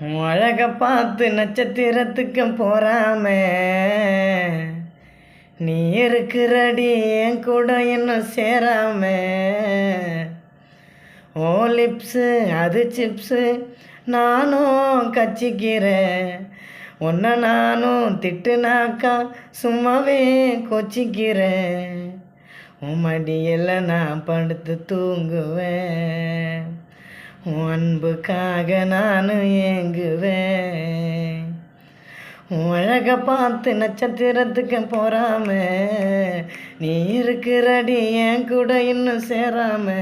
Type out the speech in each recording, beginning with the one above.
உன் அழக பார்த்து நட்சத்திரத்துக்கு போகாம நீ இருக்கிறடி என் கூட இன்னும் சேராம. ஓ லிப்ஸு அது சிப்ஸு நானும் கச்சிக்கிறேன். உன்னை நானும் திட்டுனாக்கா சும்மாவே கொச்சிக்கிறேன். உன் மடியில் நான் படுத்து தூங்குவேன். உன் அன்புக்காக நான் ஏங்குவேன். உன் அழகை பார்த்து நட்சத்திரத்துக்கு போகாம நீ இருக்கிறடி என் கூட இன்னும் சேராம.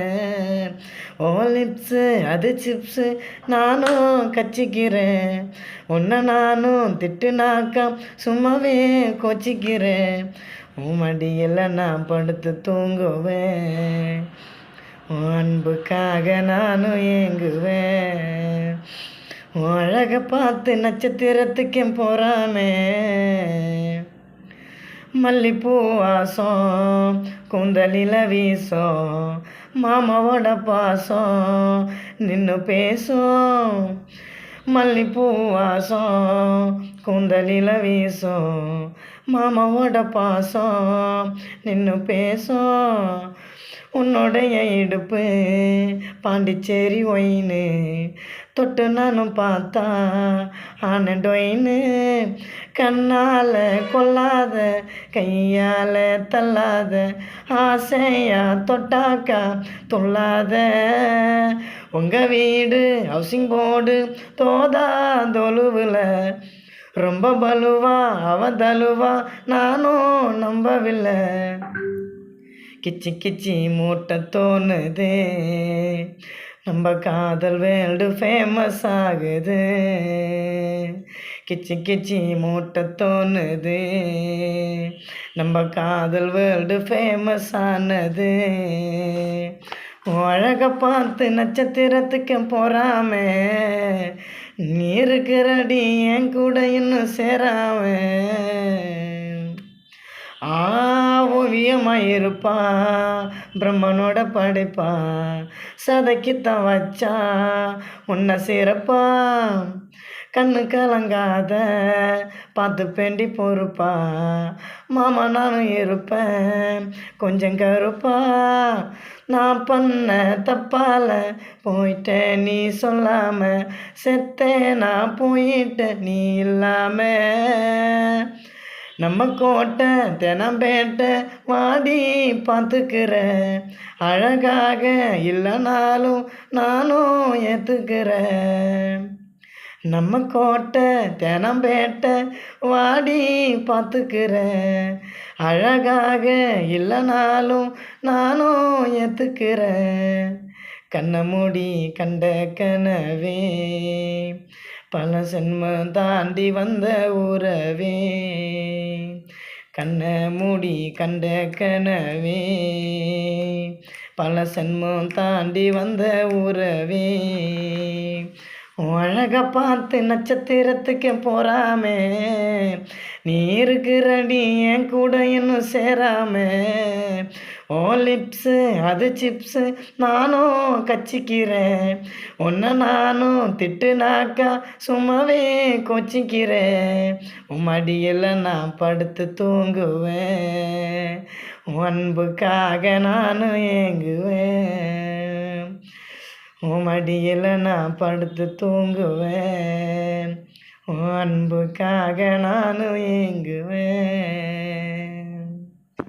ஓ லிப்ஸு அது சிப்ஸு நானும் கச்சிக்கிறேன். உன்னை நானும் திட்டுனாக்கா சும்மாவே கொச்சிக்கிறேன். உன் மடியில் நான் படுத்து தூங்குவேன். அன்புக்காக நானும் ஏங்குவேன். அழக பார்த்து நட்சத்திரத்துக்கும் போகிறாமே மல்லிப்பூ வாசம் கூந்தலில் வீசும் மாமாவோட பாசம் நின்று பேசும். மல்லிப்பூ வாசம் கூந்தலில் வீசும் மாமாவோட பாசம் நின்று பேசும். உன்னுடைய இடுப்பு பாண்டிச்சேரி ஒயின்னு தொட்டு நானும் பார்த்தா ஆனடொயின்னு கண்ணால் கொல்லாத கையால் தள்ளாத ஆசையா தொட்டாக்கா தொல்லாத உங்கள் வீடு ஹவுசிங் போர்டு தோதா தொழுவில் ரொம்ப பலுவா அவ தலுவா நானும் நம்பவில்லை. கிச்சி கிச்சி மூட்டை தோணுது. நம்ம காதல் வேல்டு ஃபேமஸ் ஆகுது. கிச்சி கிச்சி மூட்டை தோணுது. நம்ம காதல் வேல்டு ஃபேமஸ் ஆனது. அழகை பார்த்து நட்சத்திரத்துக்கு போறாம. நீ இருக்கிறடி என் கூட இன்னும் சேராம. ஆ ஓவியமாக இருப்பா பிரம்மனோட படைப்பான். சதைக்குத்தான் வச்சா உன்னை சிறப்பான். கண்ணு கலங்காத பார்த்து பெண்டி பொறுப்பா மாமா நானும் இருப்பேன். கொஞ்சம் கருப்பா. நான் பண்ண தப்பால போயிட்டேன். நீ சொல்லாம செத்தே நான் போயிட்டேன். நீ இல்லாம நம்ம கோட்டை தினம்பேட்டை வாடி பார்த்துக்கிறேன். அழகாக இல்லைனாலும் நானும் ஏற்றுக்கிறேன் நம்ம கோட்டை தினம்பேட்டை வாடி பார்த்துக்கிறேன். அழகாக இல்லைனாலும் நானும் ஏற்றுக்கிறேன் கண்ணை மூடி கண்ட கனவே பல சென்மம் தாண்டி வந்த உறவே. கண்ணை மூடி கண்ட கனவே. பல சென்மம் தாண்டி வந்த உறவே. அழக பார்த்து நட்சத்திரத்துக்கு போறாமே. நீ இருக்கிறடி என் கூட இன்னும் சேராம. ஓ லிப்ஸு அது சிப்ஸு நானும் கச்சிக்கிறேன். உன்னை நானும் திட்டுனாக்கா சும்மாவே கொச்சிக்கிறேன். உன் மடியில் நான் படுத்து தூங்குவேன். அன்புக்காக நானும் ஏங்குவேன். உன் மடியில் நான் படுத்து தூங்குவேன். அன்புக்காக நானும் ஏங்குவேன்.